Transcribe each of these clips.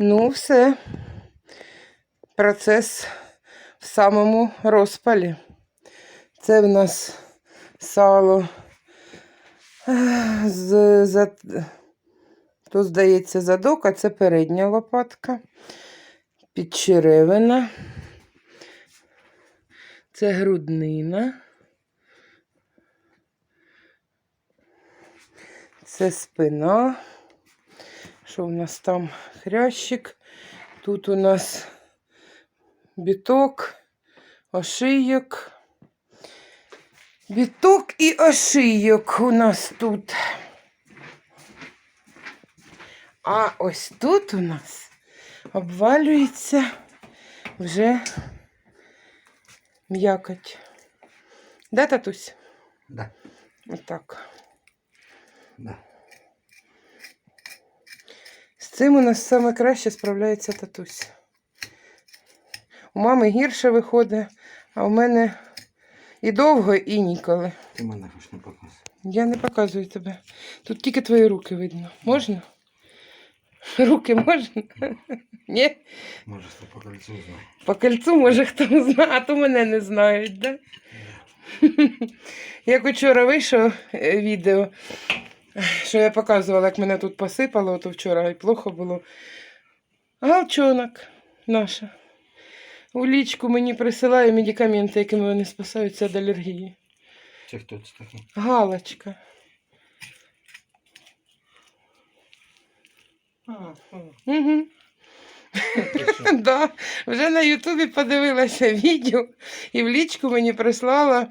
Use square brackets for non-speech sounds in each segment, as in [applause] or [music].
Ну, все. Процес в самому розпалі. Це в нас сало з, за, тут, здається, задок, а це передня лопатка. Підчеревина. Це груднина. Це спина. Що в нас там? Хрящик. Тут у нас біток, ошийок. Біток і ошийок у нас тут. А ось тут у нас обвалюється вже м'якоть. Да, татусь? Да. Отак. Да. Цим у нас саме краще справляється татусь. У мами гірше виходить, а у мене і довго, і ніколи. Ти мене хоч не показуй. Я не показую тебе. Тут тільки твої руки видно. Можна? Руки можна? [laughs] Ні? Може, що по кольцу знаю. По кольцу, може, хто знає, а то мене не знають, да? [laughs] Як вчора вийшов е, відео, що я показувала, як мене тут посипало, то вчора і плохо було. Галчонок наша. У лічку мені присилає медикаменти, якими вони спасаються від алергії. Це хто це такий? Галочка. Угу. [laughs] Да, вже на Ютубі подивилася відео і в лічку мені прислала,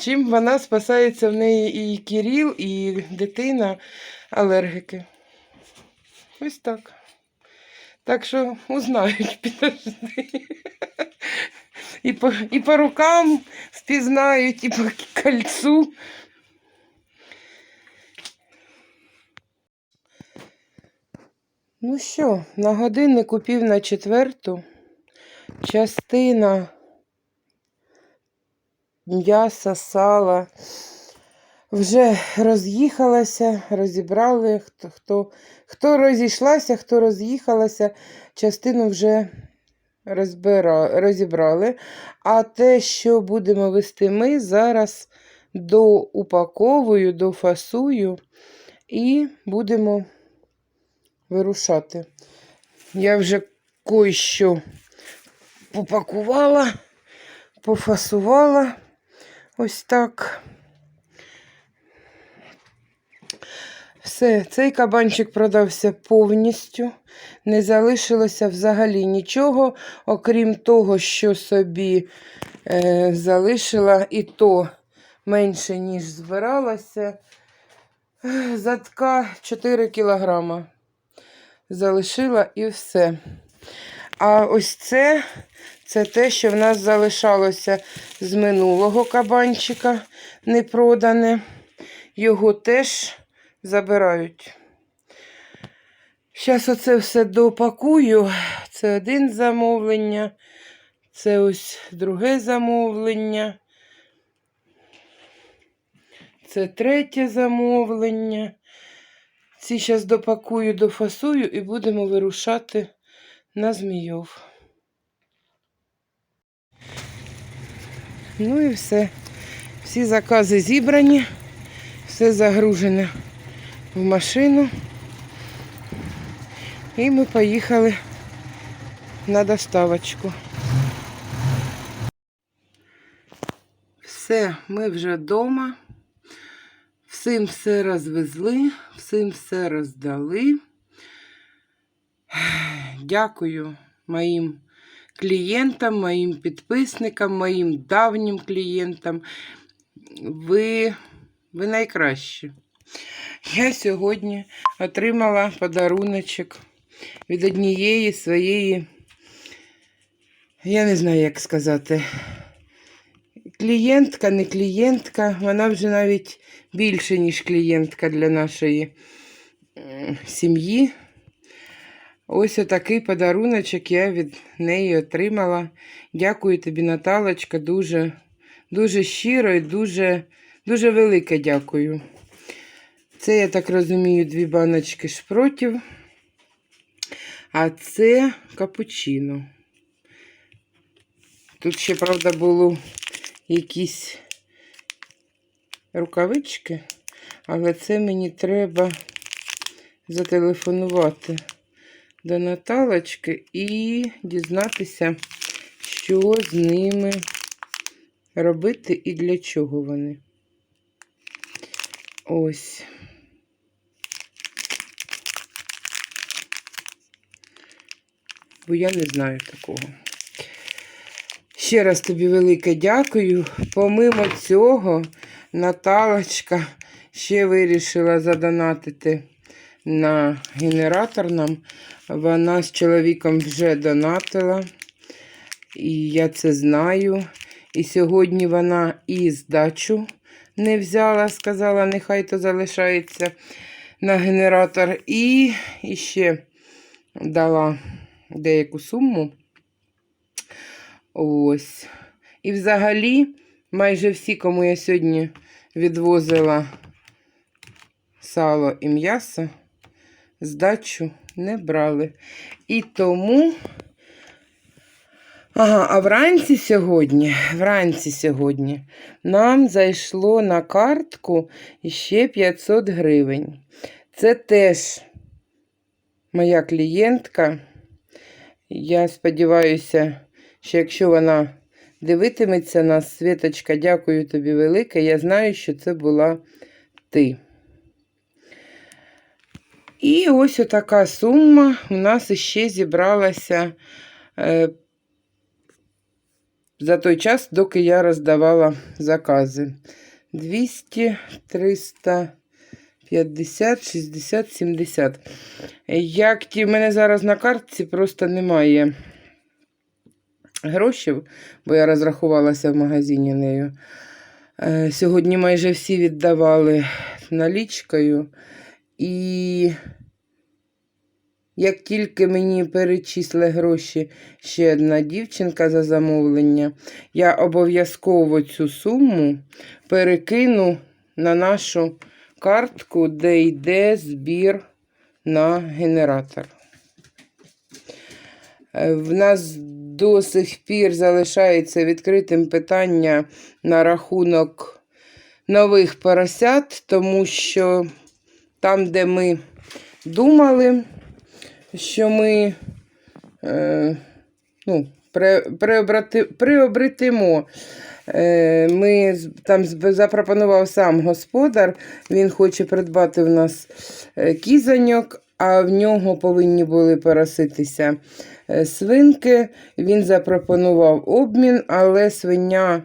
чим вона спасається в неї і Кіріл, і дитина алергіки. Ось так. Так що узнають, [laughs] підожди. І по, і по рукам впізнають, і по кольцу. Ну що, на годиннику пів на четверту. Частина м'яса, сала вже роз'їхалася, розібрали. Хто, хто, хто розійшлася, хто роз'їхалася, частину вже розбира, розібрали. А те, що будемо вести ми, зараз доупаковую, дофасую і будемо вирушати. Я вже кое-що попакувала, пофасувала ось так. Все, цей кабанчик продався повністю. Не залишилося взагалі нічого, окрім того, що собі е, залишила, і то менше, ніж збиралася. Е, Задка 4 кілограма залишила і все. А ось це, це те, що в нас залишалося з минулого кабанчика непродане. Його теж забирають. Зараз оце все допакую. Це один замовлення, це ось друге замовлення. Це третє замовлення. Ці зараз допакую, дофасую і будемо вирушати на Змійов. Ну і все. Всі закази зібрані, все загружене в машину. І ми поїхали на доставочку. Все, ми вже вдома. Всім все розвезли, всім все роздали. Дякую моїм клієнтам, моїм підписникам, моїм давнім клієнтам. Ви, ви найкращі. Я сьогодні отримала подаруночок від однієї своєї, я не знаю, як сказати, клієнтка, не клієнтка, вона вже навіть більше, ніж клієнтка для нашої сім'ї. Ось отакий подаруночок я від неї отримала. Дякую тобі, Наталочка, дуже, дуже щиро і дуже, дуже велике дякую. Це, я так розумію, дві баночки шпротів. А це капучино. Тут ще, правда, було якісь рукавички, але це мені треба зателефонувати до Наталочки і дізнатися, що з ними робити і для чого вони. Ось. Бо я не знаю такого. Ще раз тобі велике дякую. Помимо цього, Наталочка ще вирішила задонатити на генератор нам. Вона з чоловіком вже донатила. І я це знаю. І сьогодні вона і здачу не взяла, сказала, нехай то залишається на генератор. І, і ще дала деяку суму. Ось. І взагалі, майже всі, кому я сьогодні відвозила сало і м'ясо, здачу не брали. І тому. Ага, а вранці сьогодні, вранці сьогодні нам зайшло на картку ще 500 гривень. Це теж моя клієнтка. Я сподіваюся, що якщо вона дивитиметься нас, Світочка, дякую тобі велике. Я знаю, що це була ти. І ось отака сума у нас іще зібралася е, за той час, доки я роздавала закази. 200, 300, 50, 60, 70. Як ті, в мене зараз на картці просто немає грошей, бо я розрахувалася в магазині нею. Е, Сьогодні майже всі віддавали налічкою. І як тільки мені перечисли гроші ще одна дівчинка за замовлення, я обов'язково цю суму перекину на нашу картку, де йде збір на генератор. Е, В нас до сих пір залишається відкритим питання на рахунок нових поросят, тому що там, де ми думали, що ми е, ну, приобретимо. Е, Ми там запропонував сам господар, він хоче придбати в нас е, кізоньок, а в нього повинні були пороситися е, свинки. Він запропонував обмін, але свиня,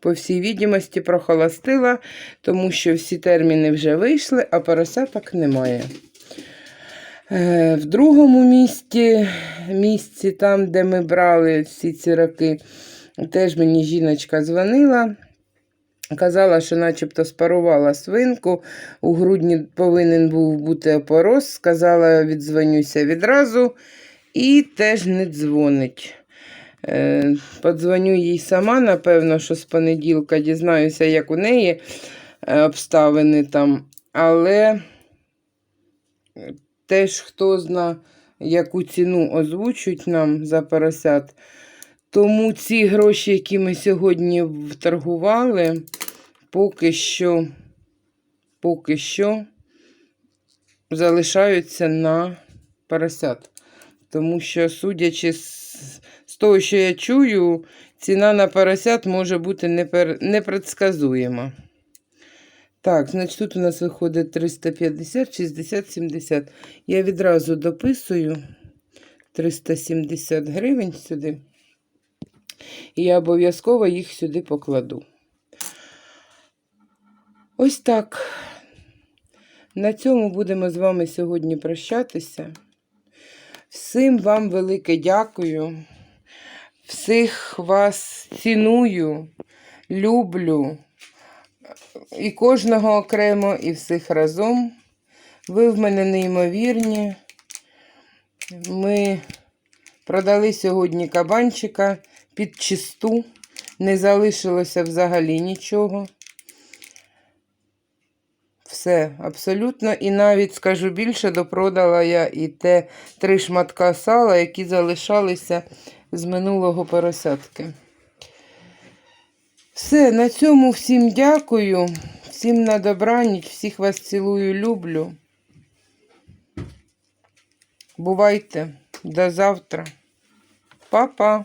по всій відомості, прохолостила, тому що всі терміни вже вийшли, а поросяток немає. Е, В другому місті, місці, там, де ми брали всі ці роки, теж мені жіночка дзвонила. Казала, що начебто спарувала свинку. У грудні повинен був бути опороз. Сказала, віддзвонюся відразу і теж не дзвонить. Е, подзвоню їй сама, напевно, що з понеділка дізнаюся, як у неї е, обставини там. Але теж хто зна, яку ціну озвучують нам за поросят. Тому ці гроші, які ми сьогодні вторгували, поки що, поки що залишаються на поросят. Тому що, судячи з, того, що я чую, ціна на поросят може бути непер, непредсказуєма. Так, значить, тут у нас виходить 350, 60, 70. Я відразу дописую 370 гривень сюди. І я обов'язково їх сюди покладу. Ось так. На цьому будемо з вами сьогодні прощатися. Всім вам велике дякую. Всіх вас ціную, люблю. І кожного окремо, і всіх разом. Ви в мене неймовірні. Ми продали сьогодні кабанчика під чисту. Не залишилося взагалі нічого. Все, абсолютно. І навіть скажу більше, допродала я і те три шматка сала, які залишалися з минулого поросятки. Все, на цьому всім дякую. Всім на добраніч, всіх вас цілую, люблю. Бувайте, до завтра. Па-па.